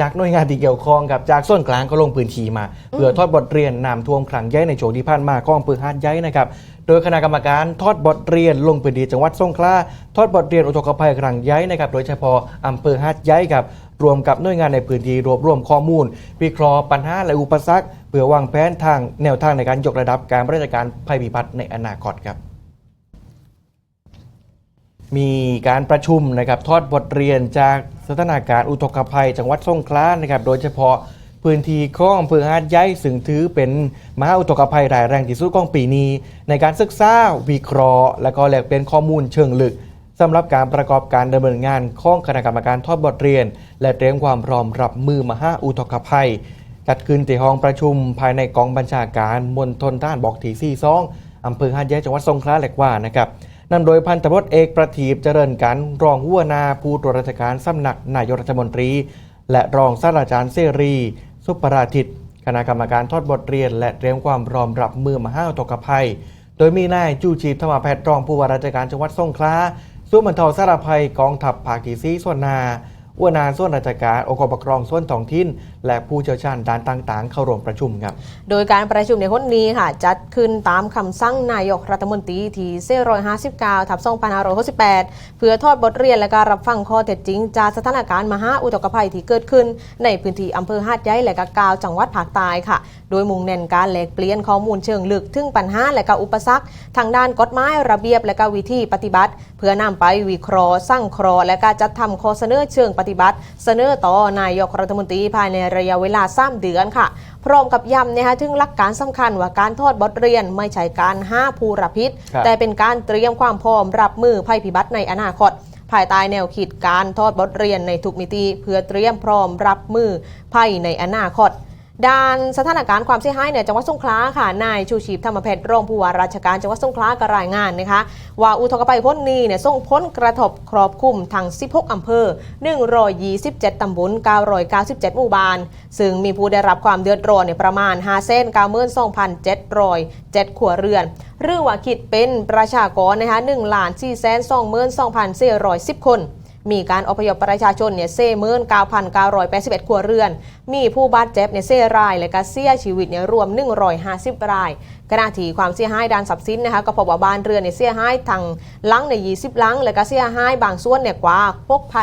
จากหน่วยงานที่เกี่ยวข้องกับจากส่วนกลางก็ลงพื้นที่มาเพื่อทอดบทเรียนน้ำท่วมครั้งใหญ่ในโจที่ผ่านมาของอำเภอหาดใหญ่นะครับโดยคณะกรรมการทอดบทเรียนลงพื้นที่จังหวัดสงขลาทอดบทเรียนอุทกภัยครั้งใหญ่นะครับโดยเฉพาะอำเภอหาดใหญ่ครับรวมกับหน่วยงานในพื้นที่รวบรวมข้อมูล วิเคราะห์ปัญหาและอุปสรรคเพื่อวางแผนทางแนวทางในการยกระดับการบริหารการภัยพิบัติในอนาคตครับ มีการประชุมนะครับทอดบทเรียนจากสถานการณ์อุทกภัย จังหวัดสงขลานะครับโดยเฉพาะพื้นที่ของอำเภอหาดใหญ่ซึ่งถือเป็นมหาอุทกภัยรายแรงที่สุดของปีนี้ ในการศึกษาวิเคราะห์ และก็แลกเปลี่ยนข้อมูลเชิงลึกสำหรับการประกอบการดำเนินงานของคณะกรรมการทอดบทเรียน และเตรียมความพร้อมรับมือมหาอุทกภัย จัดขึ้นที่ห้องประชุมภายในกองบัญชาการมณฑลทหารบอกที่42อำเภอหาดใหญ่จังหวัดสงขลาแหลกว่านะครับ นำโดยพันตำรวจเอกประทีปเจริญกันรองหัวหนาผู้ตรวจราชการสำนักนายกรัฐมนตรี และรองศาสตราจารย์เสรี สุปราทิตคณะกรรมการทอดบทเรียน และเตรียมความพร้อมรับมือมหาตกภัย โดยมีนายจูชีพธรรมแพทย์รองผู้ว่าราชการจังหวัดสงขลาส่วนบรรเทาสารภัยกองทัพภาคที่ซีส่วนนา หัวหนาส่วนราชการองค์กรปกครองส่วนท้องถิ่นและผู้เชี่ยวชาญด้านต่างๆ เข้าร่วมประชุมครับ โดยการประชุมในค้นนี้ค่ะ จัดขึ้นตามคำสั่งนายกรัฐมนตรีที่459ทับ2568เพื่อทอดบทเรียนและการรับฟังข้อเท็จจริง จากสถานการณ์มหาอุทกภัยที่เกิดขึ้น ในพื้นที่อำเภอหาดใหญ่และก็กาวจังหวัดภาคใต้ค่ะ โดยมุ่งเน้นการแลกเปลี่ยนข้อมูลเชิงลึกถึงปัญหาและก็อุปสรรคทางด้านกฎหมายระเบียบและก็วิธีปฏิบัติ เพื่อนำไปวิเคราะห์สร้างเคราะห์และการจัดทำข้อเสนอเชิงปฏิบัติ เสนอต่อนายกรัฐมนตรีภายในระยะเวลา3เดือนค่ะ พร้อมกับย้ำนะคะถึงหลักการสำคัญว่าการทอดบทเรียนไม่ใช่การห้าผู้รับผิดครับแต่เป็นการเตรียมความพร้อมรับมือภัยพิบัติในอนาคตภายใต้แนวคิดการทอดบทเรียนในทุกมิติเพื่อเตรียมพร้อมรับมือภัยในอนาคต ด้านสถานการณ์ความเสียหายในจังหวัดสงขลาค่ะ นายชูชีพธรรมเพชรรองผู้ว่าราชการจังหวัดสงขลาก็รายงานนะคะ ว่าอุทกภัยพ้นนี้เนี่ยส่งผลกระทบครอบคลุมทั้ง 16 อำเภอ 127 ตำบล 997 หมู่บ้าน ซึ่งมีผู้ได้รับความเดือดร้อนเนี่ยประมาณ 5 เส้น92,707ขัวเรือน หรือว่าคิดเป็นประชากรนะคะ1ล้าน4 2 2 410 คน มีการอพยพประชาชนเนี่ยเซ่เมิน9,981ครัวเรือน มีผู้บาดเจ็บเนี่ยเซ่รายและก็เสียชีวิตเนี่ยรวม150รายขณะที่ความเสียหายด้านทรัพย์สินนะคะก็พบว่าบ้านเรือนเนี่ยเสียหายทางหลังในย20หลังและก็เสียหายบางส่วนเนี่ยกว่า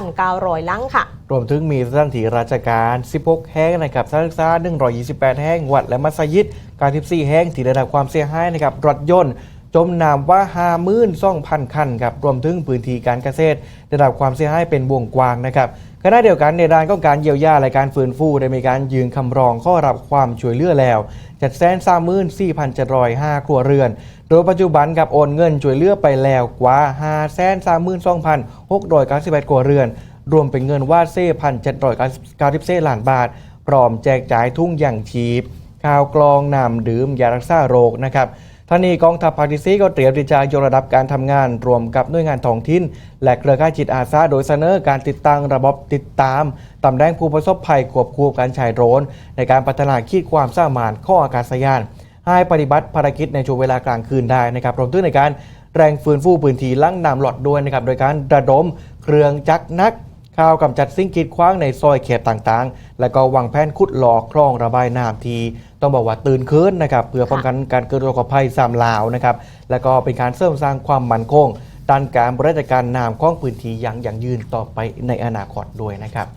6,900หลังค่ะ รวมถึงมีสถานที่ราชการ 16 แห่งนะครับสถานศึกษา128 แห่งวัดและมัสยิด94แห่งที่ได้รับความเสียหายนะครับรถยนต์ จมน้ำว่า52,000คันครับรวมถึงพื้นที่การเกษตร ได้รับความเสียหายเป็นวงกว้างนะครับขณะเดียวกันในด้านของการเยียวยาและการฟื้นฟูได้มีการยืนคำร้องข้อรับความช่วยเหลือแล้วจัดแสนสามหมื่นสี่พันเจ็ดร้อยห้าครัวเรือน โดยปัจจุบันกับโอนเงินช่วยเหลือไปแล้วกว่าห้าแสนสามหมื่นสองพันหกร้อยเก้าสิบแปดครัวเรือน รวมเป็นเงินว่าเซ่พันเจ็ดร้อยเก้าสิบเซ่ล้านบาท พร้อมแจกจ่ายทุ่งอย่างชีพข้าวกลองน้ำดื่มยารักษาโรคนะครับ ท่านี้กองทัพภาคที่ซีก็เตรียมที่จะยกระดับการทำงานรวมกับหน่วยงานท้องถิ่น และเครือข่ายจิตอาสาโดยเสนอการติดตั้งระบบติดตามตำแหน่งผู้ประสบภัยควบคู่กับการใช้โดรนในการพัฒนาขีดความสามารถข้ออากาศยาน ให้ปฏิบัติภารกิจในช่วงเวลากลางคืนได้นะครับรวมถึงในการแรงฟื้นฟูพื้นที่ลั่งน้ำหลอดด้วยนะครับโดยการระดมเครื่องจักรนักข่าวกำจัดสิ่งกีดขวางในซอยเขตต่างๆ และก็วางแผนขุดหลอกคลองระบายน้ำที ต้องบอกว่าตื่นคืนนะครับเพื่อป้องกันการเกิดอุทกภัยสามลาวนะครับแล้วก็เป็นการเสริมสร้างความมั่นคงด้านการบริหารจัดการน้ำของพื้นที่อย่างยั่งยืนต่อไปในอนาคตด้วยนะครับ